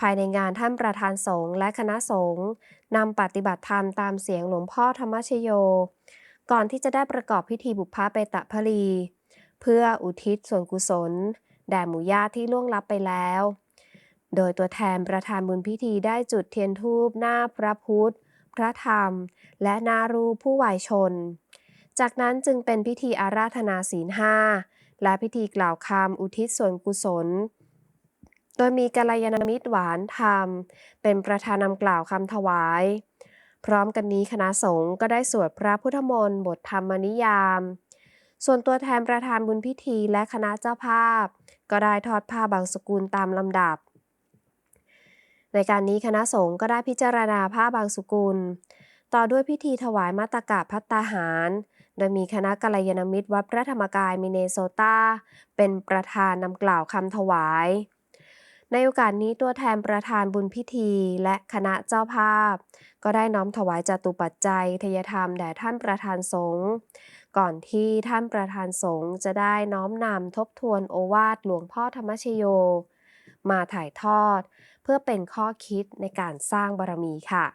ภายในงานท่านประธานสงฆ์และคณะสงฆ์นำปฏิบัติธรรมตามเสียงหลวงพ่อธรรมชโย ก่อนที่จะได้ประกอบพิธีบุพเพตะพลี เพื่ออุทิศส่วนกุศล แด่หมู่ญาติที่ล่วงลับไปแล้ว โดยตัวแทนประธานบุญพิธีได้จุดเทียนธูปหน้าพระพุทธ พระธรรม และหน้ารูปผู้วายชน จากนั้นจึงเป็นพิธีอาราธนาศีลห้าและพิธีกล่าวคำอุทิศส่วนกุศล โดยมีกัลยาณมิตรหวานธรรม เป็นประธานนำกล่าวคำถวาย พร้อมกันนี้คณะสงฆ์ก็ได้สวดพระพุทธมนต์บทธรรมนิยาม ส่วนตัวแทนประธานบุญพิธีและคณะเจ้าภาพ ก็ได้ทอดผ้าบางสกุลตามลำดับ ในการนี้คณะสงฆ์ก็ได้พิจารณาผ้าบางสกุล ต่อด้วยพิธีถวายมาตกะพัตตาหาร โดยมีคณะกัลยาณมิตรวัดพระธรรมกายมิเนโซตาเป็นประธานนำกล่าวคำถวาย ในโอกาสนี้ตัวแทนประธานบุญพิธีและคณะเจ้าภาพ ก็ได้น้อมถวายจตุปัจจัยทยธรรมแด่ท่านประธานสงฆ์ก่อนที่ท่านประธานสงฆ์จะได้น้อมนำทบทวนโอวาทหลวงพ่อธรรมชโย มาถ่ายทอด เพื่อเป็นข้อคิดในการสร้างบารมีค่ะ